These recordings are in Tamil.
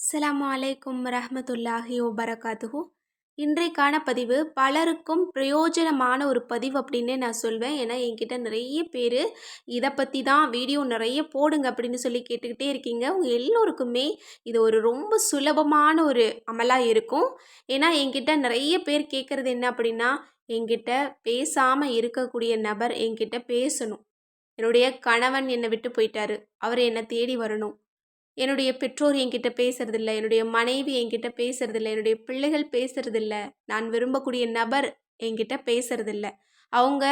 அஸ்ஸலாமு அலைக்கும் ரஹமத்துல்லாஹி வபரகாத்துஹு. இன்றைக்கான பதிவு பலருக்கும் பிரயோஜனமான ஒரு பதிவு அப்படின்னே நான் சொல்வேன். ஏன்னா என்கிட்ட நிறைய பேர் இதை பற்றி தான் வீடியோ நிறைய போடுங்க அப்படின்னு சொல்லி கேட்டுக்கிட்டே இருக்கீங்க. உங்கள் எல்லோருக்குமே இது ஒரு ரொம்ப சுலபமான ஒரு அமலாக இருக்கும். ஏன்னா என்கிட்ட நிறைய பேர் கேட்குறது என்ன அப்படின்னா என்கிட்ட பேசாமல் இருக்கக்கூடிய நபர் என்கிட்ட பேசணும். என்னுடைய கணவன் என்னை விட்டு போயிட்டாரு. அவர் என்னை தேடி வரணும். என்னுடைய பெற்றோர் என்கிட்ட பேசுறதில்ல என்னுடைய மனைவி என்கிட்ட பேசுறதில்ல என்னுடைய பிள்ளைகள் பேசுறதில்ல நான் விரும்பக்கூடிய நபர் என்கிட்ட பேசுறதில்ல. அவங்க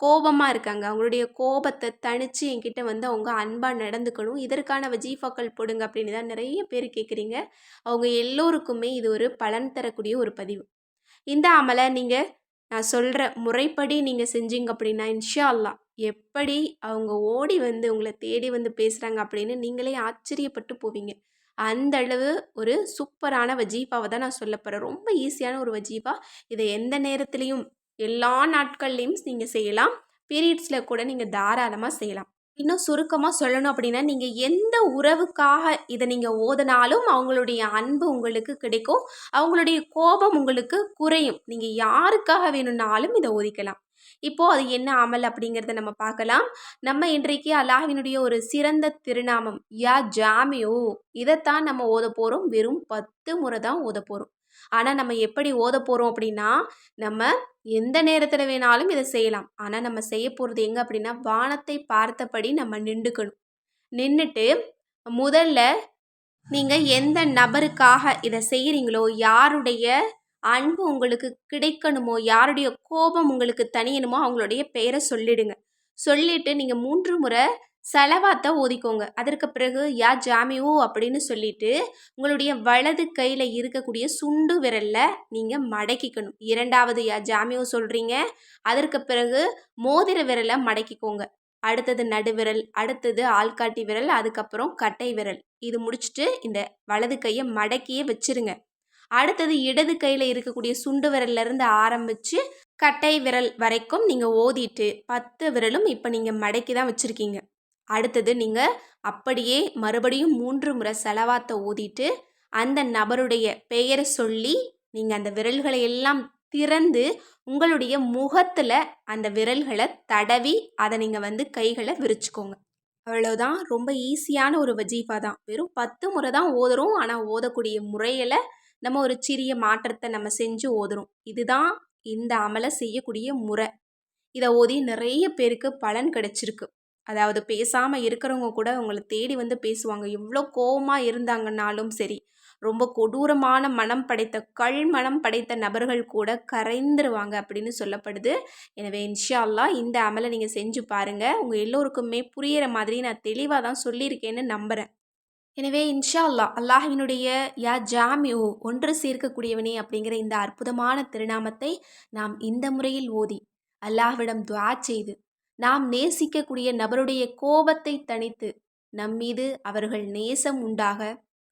கோபமாக இருக்காங்க. அவங்களுடைய கோபத்தை தணித்து என்கிட்ட வந்து அவங்க அன்பாக நடந்துக்கணும். இதற்கான வஜீஃபாக்கள் போடுங்க அப்படின்னு தான் நிறைய பேர் கேட்குறீங்க அவங்க எல்லோருக்குமே இது ஒரு பலன் தரக்கூடிய ஒரு பதிவு. இந்த அமலை நீங்கள் நான் சொல்கிற முறைப்படி நீங்கள் செஞ்சீங்க அப்படின்னா இன்ஷா அல்லா எப்படி அவங்க ஓடி வந்து உங்களை தேடி வந்து பேசுகிறாங்க அப்படின்னு நீங்களே ஆச்சரியப்பட்டு போவீங்க. அந்த அளவு ஒரு சூப்பரான வஜீஃபாவை தான் நான் சொல்ல போகிறேன் ரொம்ப ஈஸியான ஒரு வஜீஃபா. இதை எந்த நேரத்துலையும் எல்லா நாட்கள்லையும் நீங்கள் செய்யலாம். பீரியட்ஸில் கூட நீங்கள் தாராளமாக செய்யலாம். இன்னும் சுருக்கமாக சொல்லணும் அப்படின்னா நீங்கள் எந்த உறவுக்காக இதை நீங்கள் ஓதினாலும் அவங்களுடைய அன்பு உங்களுக்கு கிடைக்கும். அவங்களுடைய கோபம் உங்களுக்கு குறையும். நீங்கள் யாருக்காக வேணும்னாலும் இதை ஓதிக்கலாம். இப்போது அது என்ன அமல் அப்படிங்கிறத நம்ம பார்க்கலாம். நம்ம இன்றைக்கு அல்லாஹினுடைய ஒரு சிறந்த திருநாமம் யா ஜாமியோ. இதைத்தான் நம்ம ஓத போகிறோம் வெறும் பத்து முறை தான் ஓத போகிறோம் ஆனால் நம்ம எப்படி ஓத போகிறோம் அப்படின்னா நம்ம எந்த நேரத்தில் வேணாலும் இதை செய்யலாம். ஆனால் நம்ம செய்ய போகிறது எங்கே அப்படின்னா வானத்தை பார்த்தபடி நம்ம நின்றுக்கணும். நின்றுட்டு முதல்ல நீங்கள் எந்த நபருக்காக இதை செய்கிறீங்களோ யாருடைய அன்பு உங்களுக்கு கிடைக்கணுமோ யாருடைய கோபம் உங்களுக்கு தனியணுமோ அவங்களுடைய பெயரை சொல்லிடுங்க. சொல்லிட்டு நீங்கள் மூன்று முறை செலவாத்தை ஓதிக்கோங்க. அதற்கு பிறகு யா ஜாமியூ அப்படின்னு சொல்லிட்டு உங்களுடைய வலது கையில் இருக்கக்கூடிய சுண்டு விரலில் நீங்கள் மடக்கிக்கணும். இரண்டாவது யா ஜாமியோ சொல்கிறீங்க அதற்கு பிறகு மோதிர விரலை மடக்கிக்கோங்க. அடுத்தது நடுவிரல் அடுத்தது ஆள்காட்டி விரல் அதுக்கப்புறம் கட்டை விரல். இது முடிச்சுட்டு இந்த வலது கையை மடக்கியே வச்சிருங்க. அடுத்தது இடது கையில் இருக்கக்கூடிய சுண்டு விரல்லேருந்து ஆரம்பித்து கட்டை விரல் வரைக்கும் நீங்கள் ஓதிட்டு பத்து விரலும் இப்போ நீங்கள் மடக்கி தான் வச்சுருக்கீங்க. அடுத்தது நீங்கள் அப்படியே மறுபடியும் மூன்று முறை செலவாத்தை ஓதிட்டு அந்த நபருடைய பெயரை சொல்லி நீங்கள் அந்த விரல்களை எல்லாம் திறந்து உங்களுடைய முகத்தில் அந்த விரல்களை தடவி அதை நீங்கள் வந்து கைகளை விரிச்சுக்கோங்க. அவ்வளோதான் ரொம்ப ஈஸியான ஒரு வஜீஃபா தான். வெறும் பத்து முறை தான் ஓதுறோம். ஆனால் ஓதக்கூடிய முறையில் நம்ம ஒரு சிறிய மாற்றத்தை நம்ம செஞ்சு ஓதுறோம். இதுதான் இந்த அமலை செய்யக்கூடிய முறை. இதை ஓதி நிறைய பேருக்கு பலன் கிடைச்சிருக்கு. அதாவது பேசாமல் இருக்கிறவங்க கூட உங்களை தேடி வந்து பேசுவாங்க. எவ்வளோ கோபமாக இருந்தாங்கன்னாலும் சரி ரொம்ப கொடூரமான மனம் படைத்த கல் மனம் படைத்த நபர்கள் கூட கரைந்துருவாங்க அப்படின்னு சொல்லப்படுது. எனவே இன்ஷா அல்லா இந்த அமலை நீங்கள் செஞ்சு பாருங்கள் உங்கள் எல்லோருக்குமே புரியிற மாதிரி நான் தெளிவாக தான் சொல்லியிருக்கேன்னு நம்புகிறேன் எனவே இன்ஷா அல்லாஹ் அல்லாஹினுடைய யா ஜாமியோ ஒன்று சேர்க்கக்கூடியவனே அப்படிங்கிற இந்த அற்புதமான திருநாமத்தை நாம் இந்த முறையில் ஓதி அல்லாஹ்விடம் துவா செய்து நாம் நேசிக்கக்கூடிய நபருடைய கோபத்தை தணித்து நம்மீது அவர்கள் நேசம் உண்டாக